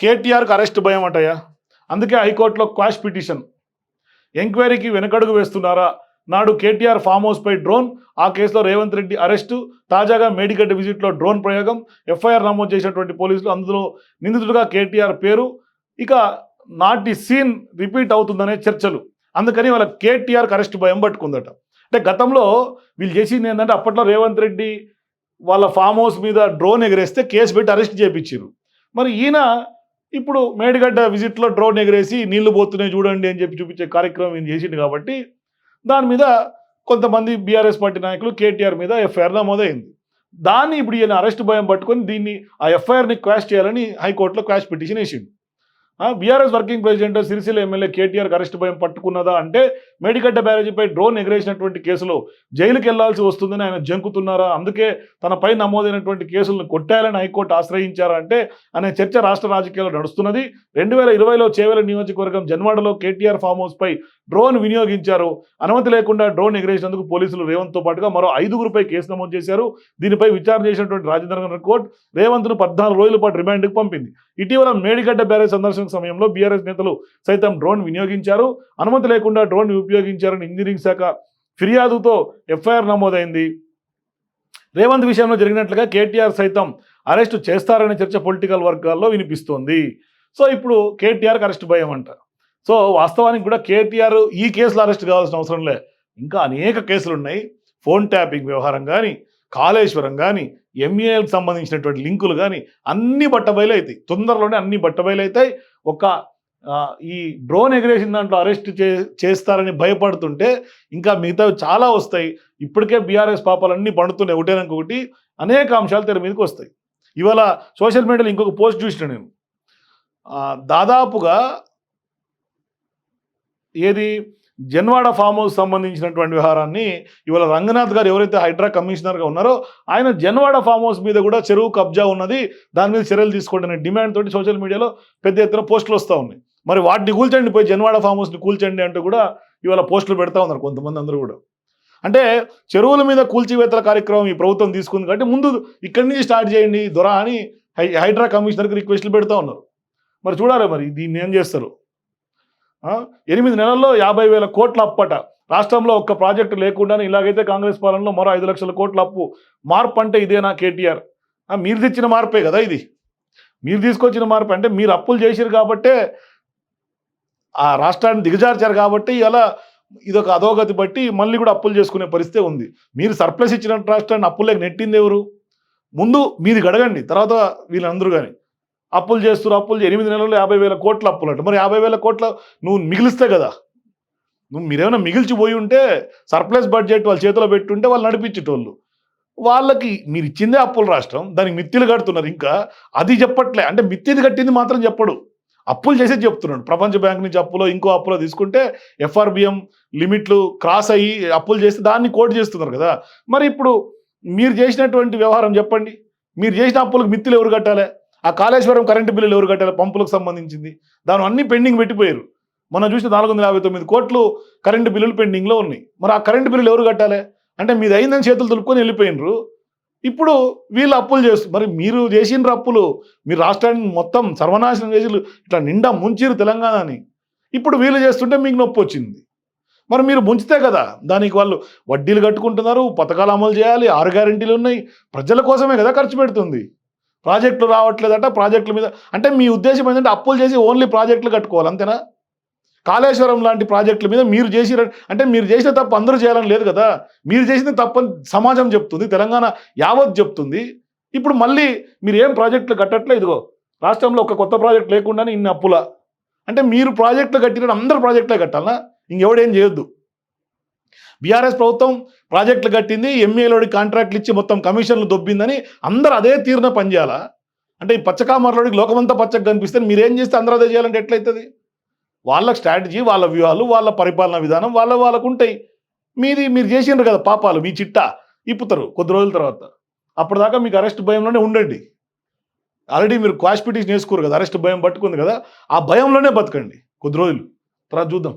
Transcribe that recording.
కేటీఆర్కి arrest భయం అంటయ్యా. అందుకే హైకోర్టులో క్వాష్ పిటిషన్. ఎంక్వైరీకి వెనకడుగు వేస్తున్నారా? నాడు కేటీఆర్ ఫామ్ హౌస్పై డ్రోన్ ఆ కేసులో రేవంత్ రెడ్డి అరెస్టు తాజాగా మేడిగడ్డ విజిట్లో డ్రోన్ ప్రయోగం ఎఫ్ఐఆర్ నమోదు చేసినటువంటి పోలీసులు అందులో నిందితుడిగా కేటీఆర్ పేరు. ఇక నాటి సీన్ రిపీట్ అవుతుందనే చర్చలు. అందుకని వాళ్ళ కేటీఆర్కి అరెస్ట్ భయం పట్టుకుందట. అంటే గతంలో వీళ్ళు చేసింది ఏంటంటే అప్పట్లో రేవంత్ రెడ్డి వాళ్ళ ఫామ్ హౌస్ మీద డ్రోన్ ఎగరేస్తే కేసు పెట్టి అరెస్ట్ చేయించారు మరి ఈయన ఇప్పుడు మేడిగడ్డ విజిట్లో డ్రోన్ ఎగరేసి నీళ్ళు పోతున్నాయి చూడండి అని చెప్పి చూపించే కార్యక్రమం ఈయన చేసిండు కాబట్టి దాని మీద కొంతమంది బీఆర్ఎస్ పార్టీ నాయకులు కేటీఆర్ మీద ఎఫ్ఐఆర్ నమోదైంది. దాన్ని ఇప్పుడు ఈయన అరెస్ట్ భయం పట్టుకొని దీన్ని ఆ ఎఫ్ఐఆర్ని క్వాష్ చేయాలని హైకోర్టులో క్వాష్ పిటిషన్ వేసిండు. BRS working president Sircilla MLA KTR arrest భయం పట్టుకున్నదా అంటే మేడిగడ్డ బ్యారేజీపై డ్రోన్ ఎగరేసినటువంటి కేసులో జైలుకి వెళ్ళాల్సి వస్తుందని ఆయన జంకుతున్నారా? అందుకే తనపై నమోదైనటువంటి కేసులను కొట్టాలని హైకోర్టు ఆశ్రయించారా అంటే అనే చర్చ రాష్ట్ర రాజకీయాల్లో నడుస్తున్నది. రెండు వేల ఇరవైలో చేవెల నియోజకవర్గం జన్వాడలో కేటీఆర్ ఫామ్ హౌస్పై డ్రోన్ వినియోగించారు. అనుమతి లేకుండా డ్రోన్ ఎగరేసినందుకు పోలీసులు రేవంత్తో పాటుగా మరో ఐదుగురుపై కేసు నమోదు చేశారు. దీనిపై విచారణ చేసినటువంటి రాజేంద్ర కోర్టు రేవంత్ను పద్నాలుగు రోజుల పాటు రిమాండ్కి పంపింది. ఇటీవల మేడిగడ్డ బ్యారేజ్ సందర్శన సమయంలో బీఆర్ఎస్ నేతలు సైతం డ్రోన్ వినియోగించారు. అనుమతి లేకుండా డ్రోన్ ఉపయోగించారని ఇంజనీరింగ్ శాఖ ఫిర్యాదుతో ఎఫ్ఐఆర్ నమోదైంది. రేవంత్ విషయంలో జరిగినట్లుగా కేటీఆర్ సైతం అరెస్టు చేస్తారనే చర్చ పొలిటికల్ వర్గాల్లో వినిపిస్తోంది. సో ఇప్పుడు కేటీఆర్కి అరెస్ట్ భయం అంట. సో వాస్తవానికి కూడా కేటీఆర్ ఈ కేసులో అరెస్ట్ కావాల్సిన అవసరం లే. ఇంకా అనేక కేసులు ఉన్నాయి ఫోన్ ట్యాపింగ్ వ్యవహారం కానీ కాళేశ్వరం కానీ ఎంఏఎల్కి సంబంధించినటువంటి లింకులు కానీ అన్ని బట్టబయలు అవుతాయి తొందరలోనే అన్ని బట్టబయలు అవుతాయి ఒక ఈ డ్రోన్ ఎగరేసిన దాంట్లో అరెస్ట్ చే చేస్తారని భయపడుతుంటే ఇంకా మిగతా చాలా వస్తాయి. ఇప్పటికే బీఆర్ఎస్ పాపాలన్నీ పండుతున్నాయి ఒకటేనాక ఒకటి. అనేక అంశాలు తెర మీదకి వస్తాయి. ఇవాళ సోషల్ మీడియాలో ఇంకొక పోస్ట్ చూసిన నేను. దాదాపుగా ఏది? జన్వాడ ఫామ్ హౌస్ సంబంధించినటువంటి వ్యవహారాన్ని ఇవాళ రంగనాథ్ గారు ఎవరైతే హైడ్రా కమిషనర్గా ఉన్నారో ఆయన జన్వాడ ఫామ్ హౌస్ మీద కూడా చెరువు కబ్జా ఉన్నది దాని మీద చర్యలు తీసుకోండి అనే డిమాండ్ తోటి సోషల్ మీడియాలో పెద్ద ఎత్తున పోస్టులు వస్తూ ఉన్నాయి. మరి వాటిని కూల్చండి పోయి జన్వాడ ఫామ్ హౌస్ని కూల్చండి అంటూ కూడా ఇవాళ పోస్టులు పెడతా ఉన్నారు కొంతమంది అందరూ కూడా. అంటే చెరువుల మీద కూల్చివేతల కార్యక్రమం ఈ ప్రభుత్వం తీసుకుంది కాబట్టి ముందు ఇక్కడి నుంచి స్టార్ట్ చేయండి దొర అని హై హైడ్రా కమిషనర్కి రిక్వెస్ట్లు పెడతా ఉన్నారు. మరి చూడాలి మరి దీన్ని ఏం చేస్తారు. ఎనిమిది నెలల్లో యాభై వేల కోట్ల అప్పట రాష్ట్రంలో ఒక్క ప్రాజెక్టు లేకుండానే ఇలాగైతే కాంగ్రెస్ పాలనలో మరో ఐదు లక్షల కోట్ల అప్పు. మార్పు అంటే ఇదేనా కేటీఆర్? మీరు తెచ్చిన మార్పే కదా ఇది. మీరు తీసుకొచ్చిన మార్పు అంటే మీరు అప్పులు చేశారు కాబట్టే ఆ రాష్ట్రాన్ని దిగజార్చారు కాబట్టి ఇలా ఇదొక అధోగతి బట్టి మళ్ళీ కూడా అప్పులు చేసుకునే పరిస్థితి ఉంది. మీరు సర్ప్లస్ ఇచ్చిన రాష్ట్రాన్ని అప్పులేక నెట్టింది ఎవరు? ముందు మీది గడగండి తర్వాత వీళ్ళందరూ కానీ అప్పులు చేస్తున్న అప్పులు ఎనిమిది నెలల్లో యాభై వేల కోట్ల అప్పులు అంటే. మరి యాభై వేల కోట్ల నువ్వు మిగిలిస్తే కదా. నువ్వు మీరేమైనా మిగిల్చిపోయి ఉంటే సర్ప్లస్ బడ్జెట్ వాళ్ళ చేతిలో పెట్టుంటే వాళ్ళు నడిపించేటోళ్ళు. వాళ్ళకి మీరు ఇచ్చిందే అప్పులు రాష్ట్రం దానికి మిత్తిలు కడుతున్నారు ఇంకా. అది చెప్పట్లే. అంటే మిత్తిది కట్టింది మాత్రం చెప్పడు. అప్పులు చేసే చెప్తున్నాడు. ప్రపంచ బ్యాంక్ నుంచి అప్పులో ఇంకో అప్పులో తీసుకుంటే ఎఫ్ఆర్బిఎం లిమిట్లు క్రాస్ అయ్యి అప్పులు చేస్తే దాన్ని కోట్ చేస్తున్నారు కదా. మరి ఇప్పుడు మీరు చేసినటువంటి వ్యవహారం చెప్పండి. మీరు చేసిన అప్పులకు మిత్తులు ఎవరు కట్టాలి? ఆ కాళేశ్వరం కరెంటు బిల్లులు ఎవరు కట్టాలి? పంపులకు సంబంధించింది. దాని అన్ని పెండింగ్ పెట్టిపోయారు. మనం చూసిన నాలుగు వందల యాభై తొమ్మిది కోట్లు కరెంటు బిల్లులు పెండింగ్లో ఉన్నాయి. మరి ఆ కరెంటు బిల్లులు ఎవరు కట్టాలి? అంటే మీది అయిందని చేతులు దులుపుకొని వెళ్ళిపోయినరు. ఇప్పుడు వీళ్ళు అప్పులు చేస్తారు మరి మీరు చేసిన అప్పులు మీరు రాష్ట్రాన్ని మొత్తం సర్వనాశనం చేసి ఇట్లా నిండా ముంచిరు తెలంగాణని. ఇప్పుడు వీళ్ళు చేస్తుంటే మీకు నొప్పి వచ్చింది. మరి మీరు ముంచితే కదా దానికి వాళ్ళు వడ్డీలు కట్టుకుంటున్నారు పథకాలు అమలు చేయాలి ఆరు గ్యారెంటీలు ఉన్నాయి ప్రజల కోసమే కదా ఖర్చు పెడుతుంది. ప్రాజెక్టులు రావట్లేదట ప్రాజెక్టుల మీద అంటే మీ ఉద్దేశం ఏంటంటే అప్పులు చేసి ఓన్లీ ప్రాజెక్టులు కట్టుకోవాలి అంతేనా? కాళేశ్వరం లాంటి ప్రాజెక్టుల మీద మీరు చేసిన అంటే మీరు చేసిన తప్పు అందరూ చేయాలని లేదు కదా? మీరు చేసిన తప్పని సమాజం చెప్తుంది తెలంగాణ యావత్ చెప్తుంది. ఇప్పుడు మళ్ళీ మీరు ఏం ప్రాజెక్టులు కట్టట్లే ఇదిగో రాష్ట్రంలో ఒక కొత్త ప్రాజెక్ట్ లేకుండానే ఇన్ని అప్పుల. అంటే మీరు ప్రాజెక్టులు కట్టిన అందరు ప్రాజెక్టులే కట్టాలనా? ఇంకెవడేం చేయొద్దు. బీఆర్ఎస్ ప్రభుత్వం ప్రాజెక్టులు కట్టింది ఎంఏలోడి కాంట్రాక్ట్లు ఇచ్చి మొత్తం కమిషన్లు దొబ్బిందని అందరూ అదే తీరున పనిచేయాలా? అంటే ఈ పచ్చకామర్లోడికి లోకమంతా పచ్చగా కనిపిస్తే మీరేం చేస్తే అందరూ అదే చేయాలంటే ఎట్లయితుంది? వాళ్ళ స్ట్రాటజీ వాళ్ళ వ్యూహాలు వాళ్ళ పరిపాలన విధానం వాళ్ళ వాళ్ళకు ఉంటాయి మీది మీరు చేసిండ్రు కదా పాపాలు మీ చిట్టా ఇప్పుతారు కొద్ది రోజుల తర్వాత. అప్పటిదాకా మీకు అరెస్ట్ భయంలోనే ఉండండి. ఆల్రెడీ మీరు క్వాష్ పిటిషన్ వేసుకోరు కదా అరెస్ట్ భయం పట్టుకుంది కదా ఆ భయంలోనే బతకండి కొద్ది రోజులు. తర్వాత చూద్దాం.